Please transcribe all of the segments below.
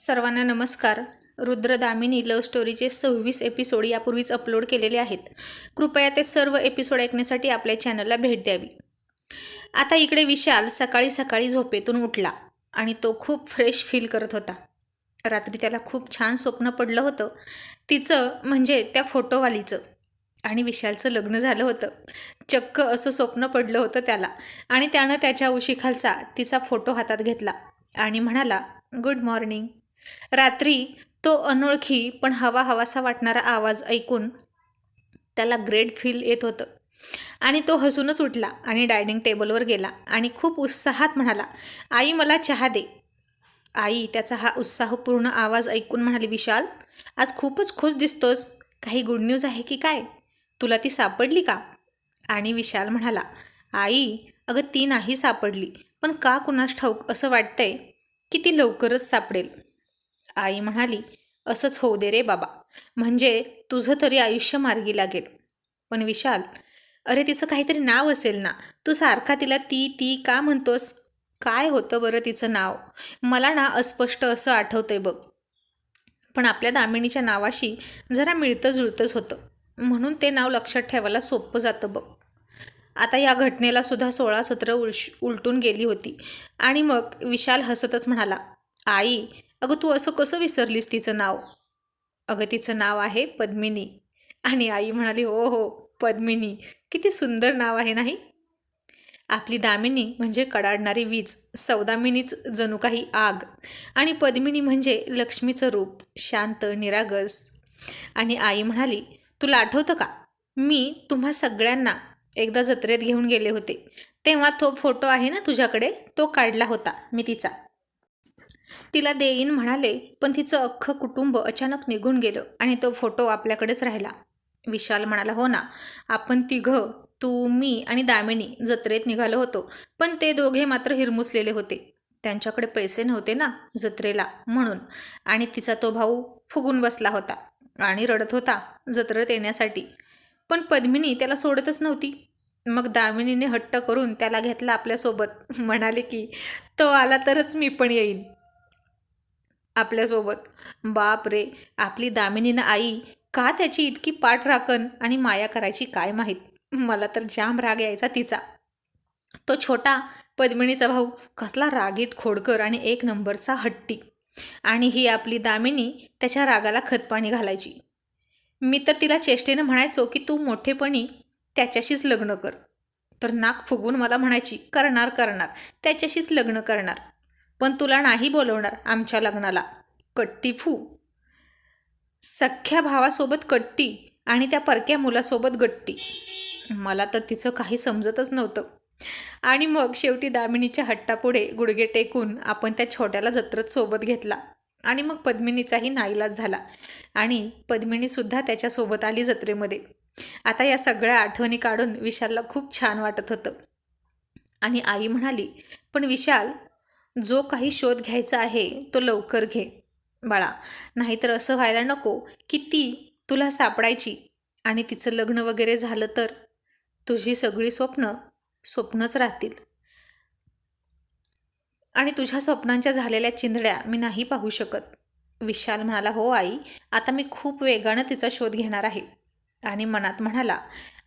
सर्वांना नमस्कार. रुद्रदामिनी लव्ह स्टोरीचे सव्वीस एपिसोड यापूर्वीच अपलोड केलेले आहेत. कृपया ते सर्व एपिसोड ऐकण्यासाठी आपल्या चॅनलला भेट द्यावी. आता इकडे विशाल सकाळी सकाळी झोपेतून उठला आणि तो खूप फ्रेश फील करत होता. रात्री त्याला खूप छान स्वप्न पडलं होतं. तिचं म्हणजे त्या फोटोवालीचं आणि विशालचं लग्न झालं होतं. चक्क असं स्वप्न पडलं होतं त्याला. आणि त्यानं त्याच्या उशीखालचा तिचा फोटो हातात घेतला आणि म्हणाला गुड मॉर्निंग रात्री तो अनोळखी पण हवा हवासा वाटणारा आवाज ऐकून त्याला ग्रेट फील येत होतं. आणि तो हसूनच उठला आणि डायनिंग टेबलवर गेला आणि खूप उत्साहात म्हणाला आई मला चहा दे. आई त्याचा हा उत्साहपूर्ण आवाज ऐकून म्हणाली विशाल आज खूपच खुश दिसतोस. काही गुड न्यूज आहे की काय? तुला ती सापडली का? आणि विशाल म्हणाला आई अगं ती नाही सापडली पण का कुणास ठाऊक असं वाटतंय की ती लवकरच सापडेल. आई म्हणाली असंच होऊ दे रे बाबा. म्हणजे तुझं तरी आयुष्य मार्गी लागेल पण विशाल अरे तिचं काहीतरी नाव असेल ना. तू सारखा तिला ती ती का म्हणतोस? काय होतं बरं तिचं नाव? मला ना अस्पष्ट असं आठवतंय बघ. पण आपल्या दामिनीच्या नावाशी जरा मिळतं जुळतंच होतं. म्हणून ते नाव लक्षात ठेवायला सोपं जातं बघ. आता या घटनेला सुद्धा सोळा सत्र उलश उलटून गेली होती. आणि मग विशाल हसतच म्हणाला आई अगं तू असं कसं विसरलीस तिचं नाव? अगं तिचं नाव आहे पद्मिनी. आणि आई म्हणाली हो हो पद्मिनी. किती सुंदर नाव आहे नाही? आपली दामिनी म्हणजे कडाडणारी वीज सौदामिनीच जणू काही आग. आणि पद्मिनी म्हणजे लक्ष्मीचं रूप शांत निरागस. आणि आई म्हणाली तुला आठवतं का? मी तुम्हा सगळ्यांना एकदा जत्रेत घेऊन गेले होते. तेव्हा तो फोटो आहे ना तुझ्याकडे? तो काढला होता मी तिचा. तिला देईन म्हणाले पण तिचं अख्खं कुटुंब अचानक निघून गेलं आणि तो फोटो आपल्याकडेच राहिला. विशाल म्हणाला हो ना आपण तिघं तू मी आणि दामिनी जत्रेत निघालो होतो पण ते दोघे मात्र हिरमुसलेले होते. त्यांच्याकडे पैसे नव्हते ना जत्रेला म्हणून. आणि तिचा तो भाऊ फुगून बसला होता आणि रडत होता जत्रेत येण्यासाठी. पण पद्मिनी त्याला सोडतच नव्हती. मग दामिनीने हट्ट करून त्याला घेतला आपल्यासोबत. म्हणाले की तो आला तरच मी पण येईन. आपल्यासोबत. बाप रे आपली दामिनीनं आई का त्याची इतकी पाठ राखण आणि माया करायची काय माहीत? मला तर जाम राग यायचा तिचा. तो छोटा पद्मिनीचा भाऊ कसला रागीट खोडकर आणि एक नंबरचा हट्टी. आणि ही आपली दामिनी त्याच्या रागाला खतपाणी घालायची. मी तर तिला चेष्टेनं म्हणायचो की तू मोठेपणी त्याच्याशीच लग्न कर. तर नाक फुगून मला म्हणायची करणार करणार. त्याच्याशीच लग्न करणार. पण तुला नाही बोलवणार आमच्या लग्नाला. कट्टी फू. सख्ख्या भावासोबत कट्टी आणि त्या परक्या मुलासोबत गट्टी. मला तर तिचं काही समजतच नव्हतं. आणि मग शेवटी दामिनीच्या हट्टापुढे गुडघे टेकून आपण त्या छोट्याला जत्रत सोबत घेतला. आणि मग पद्मिनीचाही नाईलाज झाला. आणि पद्मिनीसुद्धा त्याच्यासोबत आली जत्रेमध्ये. आता या सगळ्या आठवणी काढून विशालला खूप छान वाटत होतं. आणि आई म्हणाली पण विशाल जो काही शोध घ्यायचा आहे तो लवकर घे. बाळा नाहीतर असं व्हायला नको की ती तुला सापडायची आणि तिचं लग्न वगैरे झालं तर. तुझी सगळी स्वप्न स्वप्नच राहतील. आणि तुझ्या स्वप्नांच्या झालेल्या चिंधड्या मी नाही पाहू शकत. विशाल म्हणाला हो आई आता मी खूप वेगानं तिचा शोध घेणार आहे. आणि मनात म्हणाला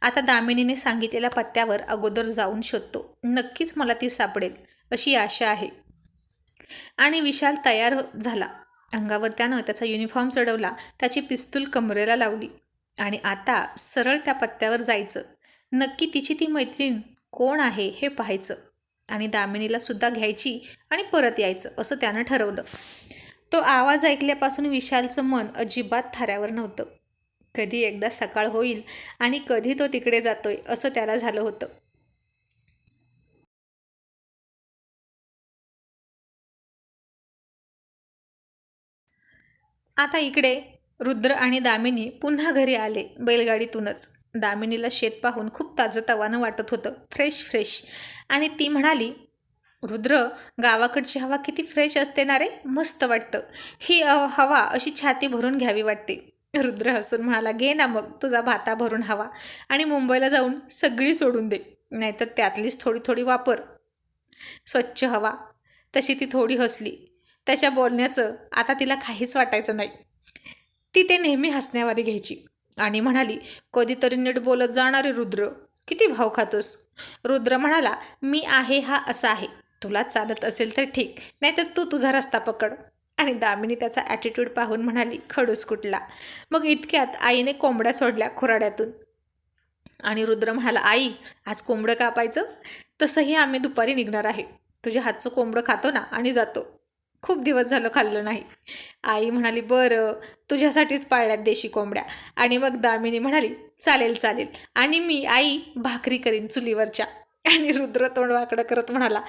आता दामिनीने सांगितलेल्या पत्त्यावर अगोदर जाऊन शोधतो. नक्कीच मला ती सापडेल अशी आशा आहे. आणि विशाल तयार झाला. अंगावर त्यानं त्याचा युनिफॉर्म चढवला त्याची पिस्तूल कमरेला लावली आणि आता सरळ त्या पत्त्यावर जायचं. नक्की तिची ती मैत्रीण कोण आहे हे पाहायचं आणि दामिनीला सुद्धा घ्यायची आणि परत यायचं असं त्यानं ठरवलं. तो आवाज ऐकल्यापासून विशालचं मन अजिबात थाऱ्यावर नव्हतं. कधी एकदा सकाळ होईल आणि कधी तो तिकडे जातोय असं त्याला झालं होतं. आता इकडे रुद्र आणि दामिनी पुन्हा घरी आले बैलगाडीतूनच. दामिनीला शेत पाहून खूप ताजंतवानं वाटत होतं. फ्रेश फ्रेश आणि ती म्हणाली रुद्र गावाकडची हवा किती फ्रेश असते ना रे? मस्त वाटतं. ही हवा अशी छाती भरून घ्यावी वाटते. रुद्र हसून म्हणाला घे ना मग तुझा भाता भरून हवा आणि मुंबईला जाऊन सगळी सोडून दे नाहीतर त्यातलीच थोडी थोडी वापर. स्वच्छ हवा. तशी ती थोडी हसली. त्याच्या बोलण्याचं आता तिला काहीच वाटायचं नाही. ती ते नेहमी हसण्यावारी घ्यायची आणि म्हणाली कधीतरी नीट बोलत जाणारे रुद्र किती भाव खातोस. रुद्र म्हणाला मी आहे हा असा आहे तुला चालत असेल तर ठीक नाहीतर तू तुझा रस्ता पकड. आणि दामिनी त्याचा ॲटिट्यूड पाहून म्हणाली खडूस कुठला? मग इतक्यात आईने कोंबड्या सोडल्या खुराड्यातून. आणि रुद्र म्हणाला आई आज कोंबडं कापायचं? तसंही आम्ही दुपारी निघणार आहे. तुझ्या हातचं कोंबडं खातो ना आणि जातो. खूप दिवस झालं खाल्लं नाही. आई म्हणाली बरं तुझ्यासाठीच पाळल्यात देशी कोंबड्या. आणि मग दामिनी म्हणाली चालेल चालेल. आणि मी आई भाकरी करीन चुलीवरच्या. आणि रुद्र तोंड वाकडं करत म्हणाला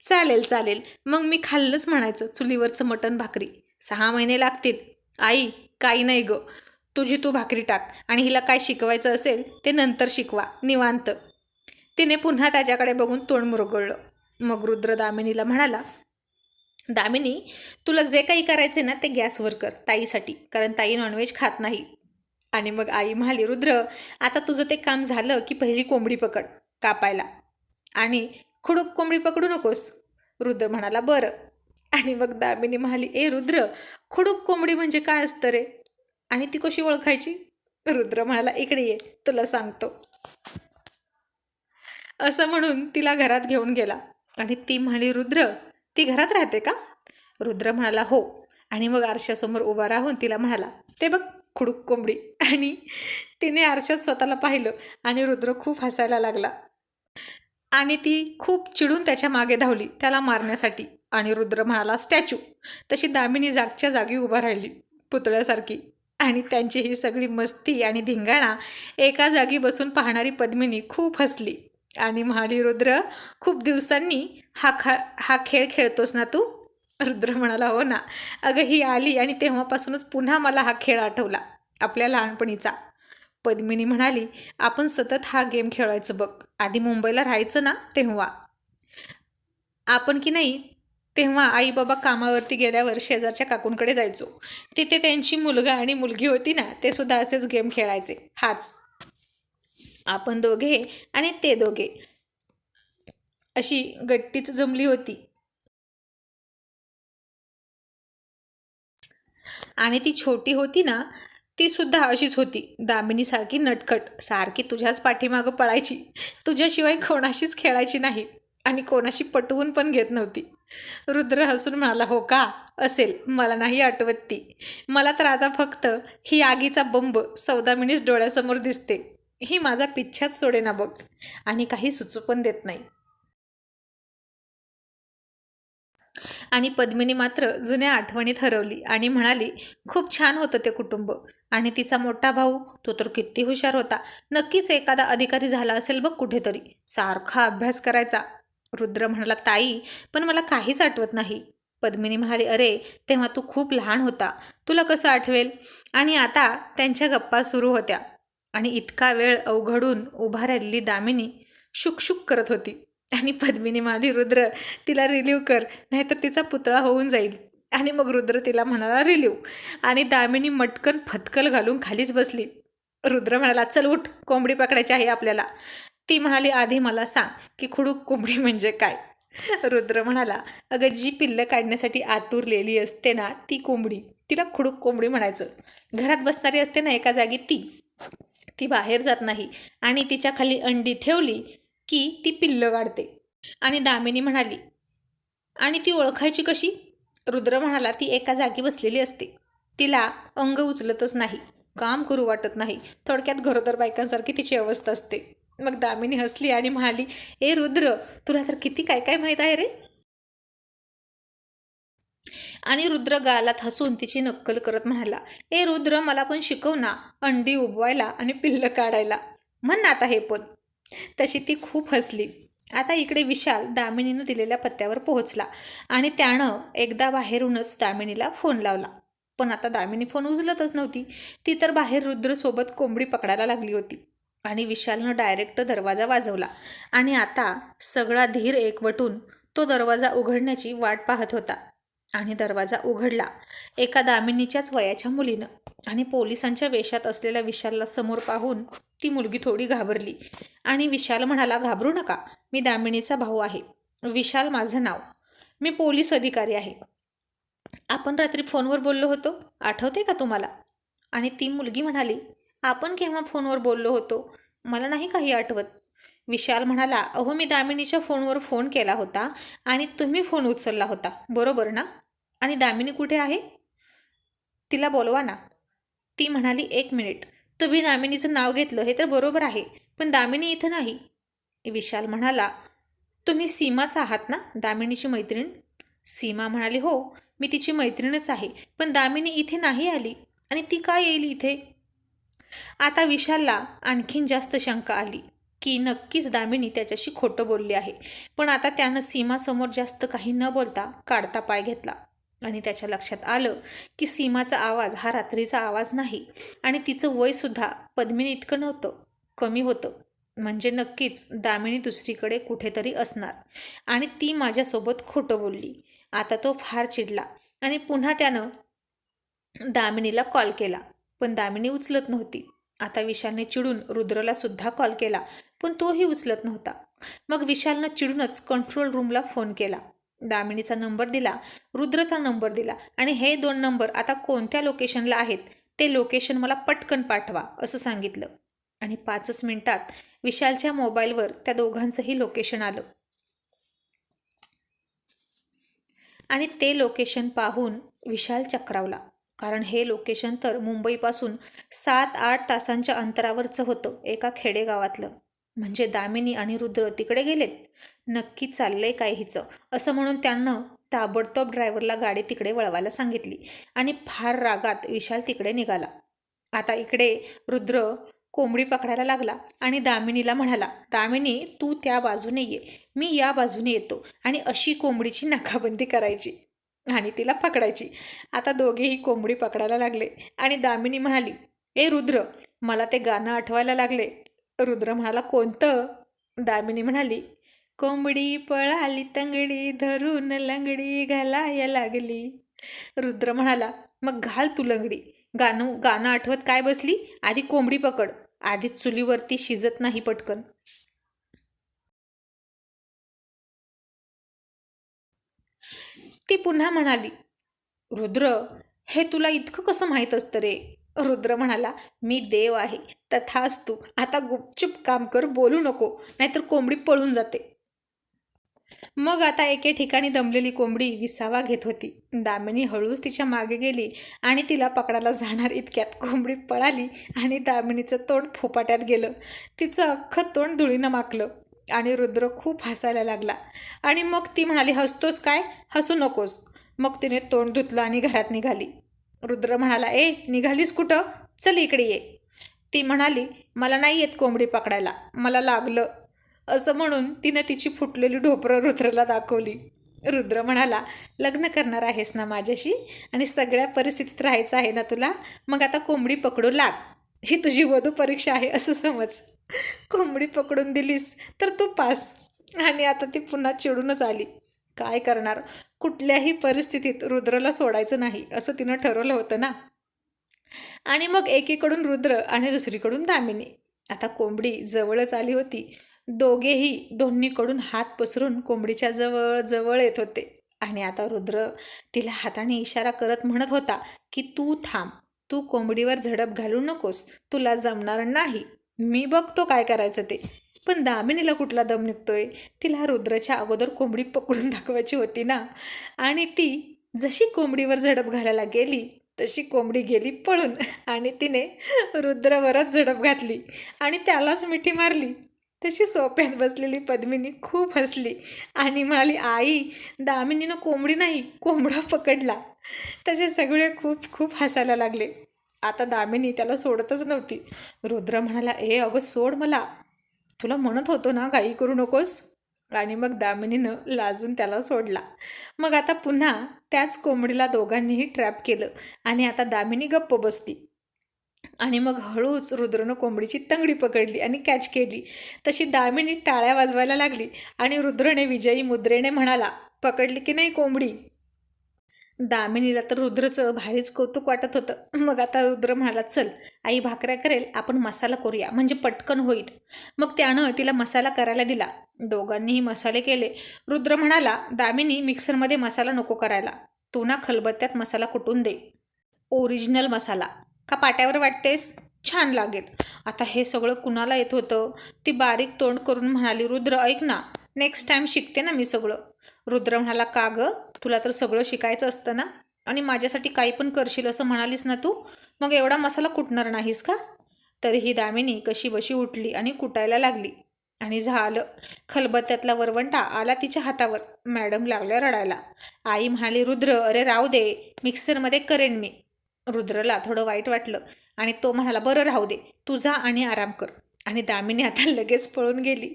चालेल चालेल. मग मी खाल्लंच म्हणायचं चुलीवरचं मटण भाकरी. सहा महिने लागतील. आई काही नाही ग. तुझी तू भाकरी टाक. आणि हिला काय शिकवायचं असेल ते नंतर शिकवा. निवांत. तिने पुन्हा त्याच्याकडे बघून तोंड मुरगळलं. मग रुद्र दामिनीला म्हणाला दामिनी तुला जे काही करायचे ना ते गॅसवर कर ताईसाठी. कारण ताई नॉनव्हेज खात नाही. आणि मग आई म्हणाली रुद्र आता तुझं ते काम झालं की पहिली कोंबडी पकड कापायला. आणि खुडूक कोंबडी पकडू नकोस. रुद्र म्हणाला बरं. आणि मग दामिनी म्हणाली ए रुद्र खुडूक कोंबडी म्हणजे काय असतं रे? आणि ती कशी ओळखायची? रुद्र म्हणाला इकडे ये तुला सांगतो. असं म्हणून तिला घरात घेऊन गेला. आणि ती म्हणाली रुद्र ती घरात राहते का? रुद्र म्हणाला हो. आणि मग आरशासमोर उभा राहून तिला म्हणाला ते बघ खुडूक कोंबडी. आणि तिने आरशात स्वतःला पाहिलं आणि रुद्र खूप हसायला लागला. आणि ती खूप चिडून त्याच्यामागे धावली त्याला मारण्यासाठी. आणि रुद्र म्हणाला स्टॅच्यू. तशी दामिनी जागच्या जागी उभा राहिली पुतळ्यासारखी. आणि त्यांची ही सगळी मस्ती आणि धिंगाणा एका जागी बसून पाहणारी पद्मिनी खूप हसली. आणि म्हणाली रुद्र खूप दिवसांनी हा खा हा खेळ खेळतोस ना तू? रुद्र म्हणाला हो ना. अगं ही आली आणि तेव्हापासूनच पुन्हा मला हा खेळ आठवला आपल्या लहानपणीचा. पद्मिनी म्हणाली आपण सतत हा गेम खेळायचं बघ. आधी मुंबईला राहायचं ना तेव्हा. आपण की नाही तेव्हा आई बाबा कामावरती गेल्यावर शेजारच्या काकूंकडे जायचो. तिथे त्यांची मुलगा आणि मुलगी होती ना ते सुद्धा असेच गेम खेळायचे. हाच. आपण दोघे आणि ते दोघे. अशी गट्टीच जमली होती. आणि ती छोटी होती ना ती सुद्धा अशीच होती. दामिनीसारखी नटखट सारखी तुझ्याच पाठीमागं पळायची. तुझ्याशिवाय कोणाशीच खेळायची नाही आणि कोणाशी पटवून पण घेत नव्हती. रुद्र हसून म्हणाला हो का? असेल. मला नाही आठवत ती. मला तर आता फक्त ही आगीचा बंब सौदामिनीच डोळ्यासमोर दिसते. ही माझा पिच्छाच सोडेना बघ. आणि काही सुचू पण देत नाही. आणि पद्मिनी मात्र जुन्या आठवणीत हरवली आणि म्हणाली खूप छान होतं ते कुटुंब. आणि तिचा मोठा भाऊ तो तर किती हुशार होता. नक्कीच एखादा अधिकारी झाला असेल बघ कुठेतरी. सारखा अभ्यास करायचा. रुद्र म्हणाला ताई पण मला काहीच आठवत नाही. पद्मिनी म्हणाली अरे तेव्हा तू खूप लहान होता. तुला कसं आठवेल? आणि आता त्यांच्या गप्पा सुरू होत्या. आणि इतका वेळ अवघडून उभा राहिलेली दामिनी शुकशुक करत होती. आणि पद्मिनी म्हणाली रुद्र तिला रिलीव कर. नाहीतर तिचा पुतळा होऊन जाईल. आणि मग रुद्र तिला म्हणाला रिलीव आणि दामिनी मटकन फतकल घालून खालीच बसली. रुद्र म्हणाला चल उठ कोंबडी पकडायची आहे आपल्याला. ती म्हणाली आधी मला सांग की खुडूक कोंबडी म्हणजे काय? रुद्र म्हणाला अगं जी पिल्लं काढण्यासाठी आतुरलेली असते ना ती कोंबडी तिला खुडूक कोंबडी म्हणायचं. घरात बसणारी असते ना एका जागी ती ती बाहेर जात नाही आणि तिच्या खाली अंडी ठेवली की ती पिल्लं काढते. आणि दामिनी म्हणाली आणि ती ओळखायची कशी? रुद्र म्हणाला ती एका जागी बसलेली असते. तिला अंग उचलतच नाही काम करू वाटत नाही. थोडक्यात घरोदर बायकांसारखी तिची अवस्था असते. मग दामिनी हसली आणि म्हणाली ए रुद्र तुला तर किती काय काय माहीत आहे रे? आणि रुद्र गालात हसून तिची नक्कल करत म्हणाला ए रुद्र मला पण शिकव ना अंडी उबवायला आणि पिल्लं काढायला. म्हण आता हे पण. तशी ती खूप हसली. आता इकडे विशाल दामिनीनं दिलेल्या पत्त्यावर पोहोचला आणि त्यानं एकदा बाहेरूनच दामिनीला फोन लावला. पण आता दामिनी फोन उचलतच नव्हती. ती तर बाहेर रुद्रसोबत कोंबडी पकडायला लागली होती आणि विशालनं डायरेक्ट दरवाजा वाजवला आणि आता सगळा धीर एकवटून तो दरवाजा उघडण्याची वाट पाहत होता. आणि दरवाजा उघडला. एका दामिनीच्याच वयाच्या मुलीनं. आणि पोलिसांच्या वेशात असलेल्या विशालला समोर पाहून ती मुलगी थोडी घाबरली. आणि विशाल म्हणाला घाबरू नका. मी दामिनीचा भाऊ आहे. विशाल माझं नाव. मी पोलीस अधिकारी आहे. आपण रात्री फोनवर बोललो होतो. आठवते का तुम्हाला? आणि ती मुलगी म्हणाली आपण केव्हा फोनवर बोललो होतो? मला नाही काही आठवत. विशाल म्हणाला अहो मी दामिनीच्या फोनवर फोन केला होता आणि तुम्ही फोन उचलला होता. बरोबर ना? आणि दामिनी कुठे आहे? तिला बोलवा ना. ती म्हणाली एक मिनिट. तुम्ही दामिनीचं नाव घेतलं हे तर बरोबर आहे पण दामिनी इथं नाही. विशाल म्हणाला तुम्ही सीमाच आहात ना दामिनीची मैत्रीण? सीमा म्हणाली हो मी तिची मैत्रीणच आहे पण दामिनी इथे नाही आली. आणि ती का येईल इथे? आता विशालला आणखीन जास्त शंका आली की नक्कीच दामिनी त्याच्याशी खोटं बोलली आहे पण आता त्यानं सीमासमोर जास्त काही न बोलता काढता पाय घेतला. आणि त्याच्या लक्षात आलं की सीमाचा आवाज हा रात्रीचा आवाज नाही आणि तिचं वयसुद्धा पद्मिनी इतकं नव्हतं कमी होतं. म्हणजे नक्कीच दामिनी दुसरीकडे कुठेतरी असणार. आणि ती माझ्यासोबत खोटं बोलली. आता तो फार चिडला आणि पुन्हा त्यानं दामिनीला कॉल केला. पण दामिनी उचलत नव्हती. आता विशालने चिडून रुद्रला सुद्धा कॉल केला पण तोही उचलत नव्हता. मग विशालनं चिडूनच कंट्रोल रूमला फोन केला. दामिनीचा नंबर दिला रुद्रचा नंबर दिला आणि हे दोन नंबर आता कोणत्या लोकेशनला आहेत ते लोकेशन मला पटकन पाठवा असं सांगितलं. आणि पाचच मिनिटात विशालच्या मोबाईलवर त्या दोघांचंही लोकेशन आलं. आणि ते लोकेशन पाहून विशाल चक्रावला कारण हे लोकेशन तर मुंबईपासून सात आठ तासांच्या अंतरावरचं होतं एका खेडेगावातलं. म्हणजे दामिनी आणि रुद्र तिकडे गेलेत? नक्की चाललंय काय हिचं? असं म्हणून त्यांनं ताबडतोब ड्रायव्हरला गाडी तिकडे वळवायला सांगितली आणि फार रागात विशाल तिकडे निघाला. आता इकडे रुद्र कोंबडी पकडायला लागला आणि दामिनीला म्हणाला दामिनी तू त्या बाजूने ये. मी या बाजूने येतो आणि अशी कोंबडीची नाकाबंदी करायची. आणि तिला पकडायची. आता दोघेही कोंबडी पकडायला लागले आणि दामिनी म्हणाली ए रुद्र मला ते गाणं आठवायला लागले. रुद्र म्हणाला कोणतं? दामिनी म्हणाली कोंबडी पळाली तंगडी धरून लंगडी घालाया लागली. रुद्र म्हणाला मग घाल तू लंगडी. गाणं गाणं आठवत काय बसली? आधी कोंबडी पकड. आधी चुलीवरती शिजत नाही पटकन. ती पुन्हा म्हणाली रुद्र हे तुला इतकं कसं माहीत असतं रे? रुद्र म्हणाला मी देव आहे. तथाच तू आता गुपचूप काम कर बोलू नको. नाहीतर कोंबडी पळून जाते. मग आता एके ठिकाणी दमलेली कोंबडी विसावा घेत होती. दामिनी हळूच तिच्यामागे गेली आणि तिला पकडायला जाणार इतक्यात कोंबडी पळाली आणि दामिनीचं तोंड फुपाट्यात गेलं. तिचं अख्खं तोंड धुळीनं माकलं आणि रुद्र खूप हसायला लागला. आणि मग ती म्हणाली हसतोस काय? हसू नकोस. मग तिने तोंड धुतलं आणि घरात निघाली. रुद्र म्हणाला ए निघालीस कुठं? चल इकडे ये. ती म्हणाली मला नाही येत कोंबडी पकडायला. मला लागलं असं म्हणून तिनं तिची फुटलेली ढोपरं रुद्रला दाखवली. रुद्र म्हणाला लग्न करणार आहेस ना माझ्याशी? आणि सगळ्या परिस्थितीत राहायचं आहे ना तुला? मग आता कोंबडी पकडू लाग. ही तुझी वधू परीक्षा आहे असं समज. कोंबडी पकडून दिलीस तर तू पास. आणि आता ती पुन्हा चिडूनच आली. काय करणार? कुठल्याही परिस्थितीत रुद्रला सोडायचं नाही असं तिनं ठरवलं होतं ना. आणि मग एकीकडून रुद्र आणि दुसरीकडून दामिनी. आता कोंबडी जवळच आली होती. दोघेही दोन्हीकडून हात पसरून कोंबडीच्या जवळ जवळ येत होते. आणि आता रुद्र तिला हाताने इशारा करत म्हणत होता की तू थांब. तू कोंबडीवर झडप घालू नकोस. तुला जमणार नाही. मी बघतो काय करायचं ते. पण दामिनीला कुठला दम निघतोय? तिला रुद्रच्या अगोदर कोंबडी पकडून दाखवायची होती ना. आणि ती जशी कोंबडीवर झडप घालायला गेली तशी कोंबडी गेली पळून. आणि तिने रुद्रवरच झडप घातली. आणि त्यालाच मिठी मारली. तशी सोप्यात बसलेली पद्मिनी खूप हसली आणि म्हणाली आई दामिनीनं कोंबडी नाही कोंबडा पकडला. तसे सगळे खूप खूप हसायला लागले. आता दामिनी त्याला सोडतच नव्हती. रुद्र म्हणाला ए अगं सोड मला. तुला म्हणत होतो ना काही करू नकोस. आणि मग दामिनीनं लाजून त्याला सोडला. मग आता पुन्हा त्याच कोंबडीला दोघांनीही ट्रॅप केलं आणि आता दामिनी गप्प बसती आणि मग हळूच रुद्रनं कोंबडीची तंगडी पकडली आणि कॅच केली. तशी दामिनी टाळ्या वाजवायला लागली आणि रुद्रने विजयी मुद्रेने म्हणाला पकडली की नाही कोंबडी? दामिनीला तर रुद्रचं भारीच कौतुक वाटत होतं. मग आता रुद्र म्हणाला चल आई भाकऱ्या करेल आपण मसाला करूया म्हणजे पटकन होईल. मग त्यानं तिला मसाला करायला दिला. दोघांनीही मसाले केले. रुद्र म्हणाला दामिनी मिक्सरमध्ये मसाला नको करायला. तू ना खलबत्त्यात मसाला कुटून दे. ओरिजिनल मसाला. का पाट्यावर वाटतेस? छान लागेल. आता हे सगळं कुणाला येत होतं? ती बारीक तोंड करून म्हणाली रुद्र ऐक ना नेक्स्ट टाईम शिकते ना मी सगळं. रुद्र म्हणाला का गं? तुला तर सगळं शिकायचं असतं ना? आणि माझ्यासाठी काही पण करशील असं म्हणालीस ना तू? मग एवढा मसाला कुटणार नाहीस का? तरीही दामिनी कशी बशी उठली आणि कुटायला लागली. आणि झालं. खलबत्त्यातला वरवंटा आला तिच्या हातावर मॅडम लागल्या रडायला. आई म्हणाली रुद्र अरे राहू दे मिक्सरमध्ये करेन मी. रुद्रला थोडं वाईट वाटलं आणि तो म्हणाला बरं राहू दे. तू जा आणि आराम कर. आणि दामिनी आता लगेच पळून गेली.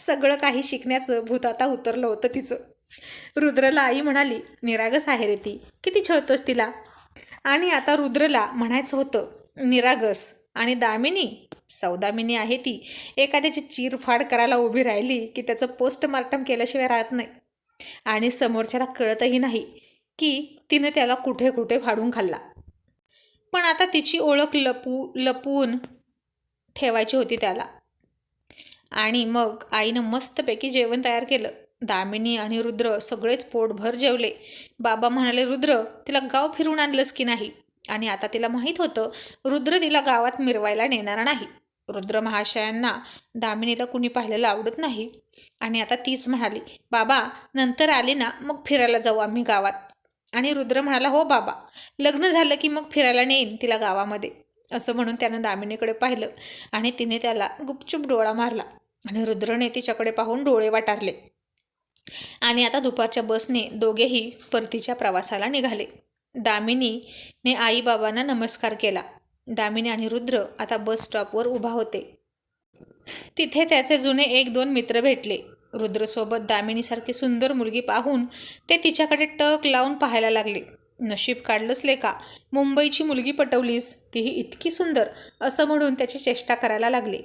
सगळं काही शिकण्याचं भूत आता उतरलं होतं तिचं. रुद्रला आई म्हणाली निरागस आहे रे ती किती छळतोस तिला? आणि आता रुद्रला म्हणायचं होतं निरागस. आणि दामिनी सौदामिनी आहे ती एखाद्याची चीरफाड करायला उभी राहिली की त्याचं पोस्टमार्टम केल्याशिवाय राहत नाही. आणि समोरच्याला कळतही नाही की तिनं त्याला कुठे कुठे फाडून खाल्ला. पण आता तिची ओळख लपू लपवून ठेवायची होती त्याला. आणि मग आईनं मस्तपैकी जेवण तयार केलं. दामिनी आणि रुद्र सगळेच पोटभर जेवले. बाबा म्हणाले रुद्र तिला गाव फिरून आणलंस की नाही? आणि आता तिला माहीत होतं रुद्र तिला गावात मिरवायला नेणार नाही. रुद्र महाशयांना दामिनीला कुणी पाहिलेलं आवडत नाही. आणि आता तीच म्हणाली बाबा नंतर आले ना मग फिरायला जाऊ आम्ही गावात. आणि रुद्र म्हणाला हो बाबा लग्न झालं की मग फिरायला नेईन तिला गावामध्ये. असं म्हणून त्यानं दामिनीकडे पाहिलं आणि तिने त्याला गुपचूप डोळा मारला आणि रुद्रने तिच्याकडे पाहून डोळे वाटारले. आणि आता दुपारच्या बसने दोघेही परतीच्या प्रवासाला निघाले. दामिनीने आईबाबांना नमस्कार केला. दामिनी आणि रुद्र आता बस स्टॉपवर उभा होते. तिथे त्याचे जुने एक दोन मित्र भेटले. रुद्रसोबत दामिनीसारखी सुंदर मुलगी पाहून ते तिच्याकडे टक लावून पाहायला लागले. नशीब काढलंच लेका मुंबईची मुलगी पटवलीस तीही इतकी सुंदर असं म्हणून त्याची चेष्टा करायला लागले.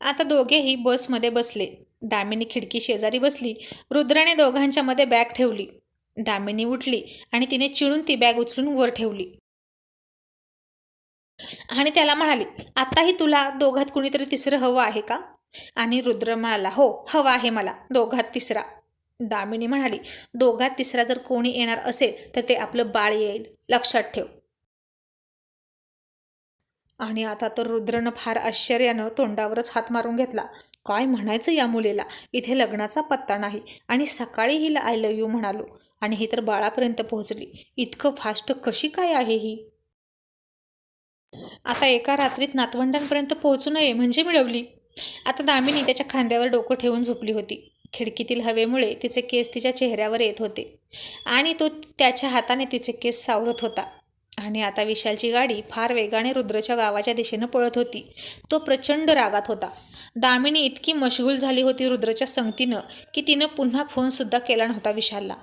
आता दोघेही बसमध्ये बसले. दामिनी खिडकी शेजारी बसली रुद्राने दोघांच्या मध्ये बॅग ठेवली. दामिनी उठली आणि तिने चिळून ती बॅग उचलून वर ठेवली. आणि त्याला म्हणाली आताही तुला दोघात कुणीतरी तिसरं हवं आहे का? आणि रुद्र म्हणाला हो हवं आहे मला दोघात तिसरा. दामिनी म्हणाली दोघात तिसरा जर कोणी येणार असेल तर ते आपलं बाळ येईल. लक्षात ठेव. आणि आता तर रुद्रनं फार आश्चर्यानं तोंडावरच हात मारून घेतला. काय म्हणायचं या मुलीला? इथे लग्नाचा पत्ता नाही आणि सकाळी हिला आय लव्ह यू म्हणालो आणि ही तर बाळापर्यंत पोहोचली. इतकं फास्ट कशी काय आहे ही? आता एका रात्रीत नातवंडांपर्यंत पोहोचू नये म्हणजे मिळवली. आता दामिनी त्याच्या खांद्यावर डोकं ठेवून झोपली होती. खिडकीतील हवेमुळे तिचे केस तिच्या चेहऱ्यावर येत होते आणि तो त्याच्या हाताने तिचे केस सावरत होता. आणि आता विशालची गाडी फार वेगाने रुद्रच्या गावाच्या दिशेनं पळत होती. तो प्रचंड रागात होता. दामिनी इतकी मशगूल झाली होती रुद्रच्या संगतीनं की तिनं पुन्हा फोनसुद्धा केला नव्हता विशालला.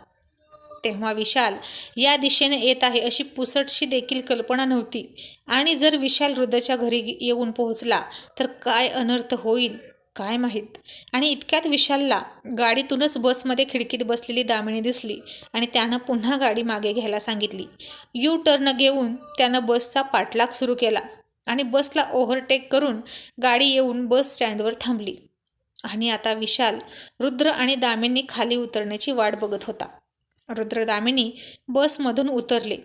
तेव्हा विशाल या दिशेने येत आहे अशी पुसटशी देखील कल्पना नव्हती. आणि जर विशाल वृद्धाच्या घरी येऊन पोहोचला तर काय अनर्थ होईल काय माहीत? आणि इतक्यात विशालला गाडीतूनच बसमध्ये खिडकीत बसलेली दामिनी दिसली आणि त्यानं पुन्हा गाडी मागे घ्यायला सांगितली. यू टर्न घेऊन त्यानं बसचा पाठलाग सुरू केला आणि बसला ओव्हरटेक करून गाडी येऊन बस स्टँडवर थांबली. आणि आता विशाल रुद्र आणि दामिनी खाली उतरण्याची वाट बघत होता. रुद्रदामिनी बसमधून उतरले.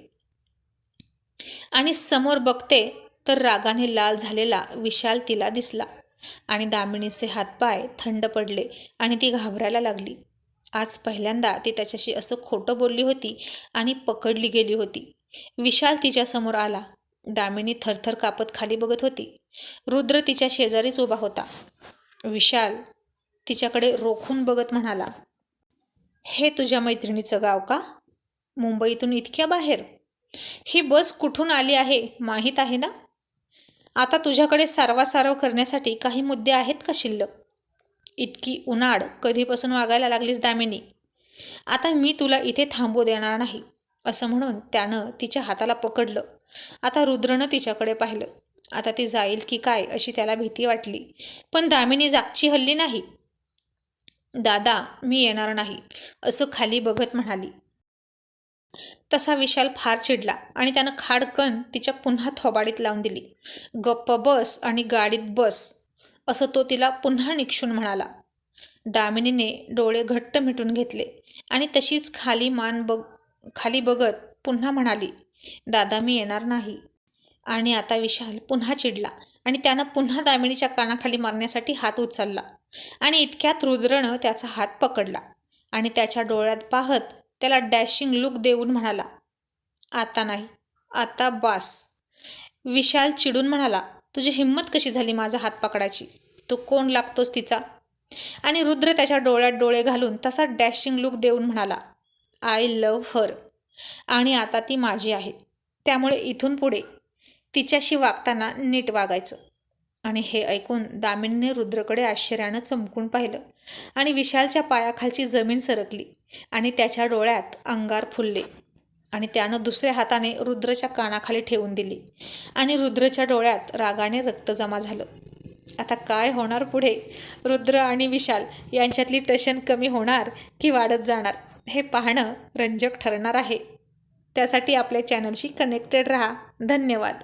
आणि समोर बघते तर रागाने लाल झालेला विशाल तिला दिसला. आणि दामिनीचे हातपाय थंड पडले आणि ती घाबरायला लागली. आज पहिल्यांदा ती त्याच्याशी असं खोटं बोलली होती आणि पकडली गेली होती. विशाल तिच्यासमोर आला. दामिनी थरथर कापत खाली बघत होती. रुद्र तिच्या शेजारीच उभा होता. विशाल तिच्याकडे रोखून बघत म्हणाला हे तुझ्या मैत्रिणीचं गाव का? मुंबईतून इतक्या बाहेर? ही बस कुठून आली आहे माहीत आहे ना? आता तुझ्याकडे सारवासारव करण्यासाठी काही मुद्दे आहेत का शिल्लक? इतकी उन्हाळ कधीपासून वागायला लागलीस दामिनी? आता मी तुला इथे थांबू देणार नाही असं म्हणून त्यानं तिच्या हाताला पकडलं. आता रुद्रनं तिच्याकडे पाहिलं. आता ती जाईल की काय अशी त्याला भीती वाटली. पण दामिनी जागची हल्ली नाही. दादा मी येणार नाही असं खाली बघत म्हणाली. तसा विशाल फार चिडला आणि त्यानं खाडकन तिच्या पुन्हा थोबाडीत लावून दिली. गप्प बस आणि गाडीत बस असं तो तिला पुन्हा निक्षून म्हणाला. दामिनीने डोळे घट्ट मिटून घेतले आणि तशीच खाली मान बघ खाली बघत पुन्हा म्हणाली दादा मी येणार नाही. आणि आता विशाल पुन्हा चिडला आणि त्यानं पुन्हा दामिनीच्या कानाखाली मारण्यासाठी हात उचलला. आणि इतक्यात रुद्रनं त्याचा हात पकडला आणि त्याच्या डोळ्यात पाहत त्याला डॅशिंग लुक देऊन म्हणाला आता नाही आता बास. विशाल चिडून म्हणाला तुझी हिंमत कशी झाली माझा हात पकडायची? तू कोण लागतोस तिचा? आणि रुद्र त्याच्या डोळ्यात डोळे घालून तसा डॅशिंग लुक देऊन म्हणाला आय लव हर आणि आता ती माझी आहे. त्यामुळे इथून पुढे तिच्याशी वागताना नीट वागायचं. आणि हे ऐकून दामिनीने रुद्रकडे आश्चर्यानं चमकून पाहिलं आणि विशालच्या पायाखालची जमीन सरकली आणि त्याच्या डोळ्यात अंगार फुलले. आणि त्यानं दुसऱ्या हाताने रुद्रच्या कानाखाली ठेवून दिली आणि रुद्रच्या डोळ्यात रागाने रक्त जमा झालं. आता काय होणार पुढे? रुद्र आणि विशाल यांच्यातली टशन कमी होणार की वाढत जाणार? हे पाहणं रंजक ठरणार आहे. त्यासाठी आपल्या चॅनलशी कनेक्टेड राहा. धन्यवाद.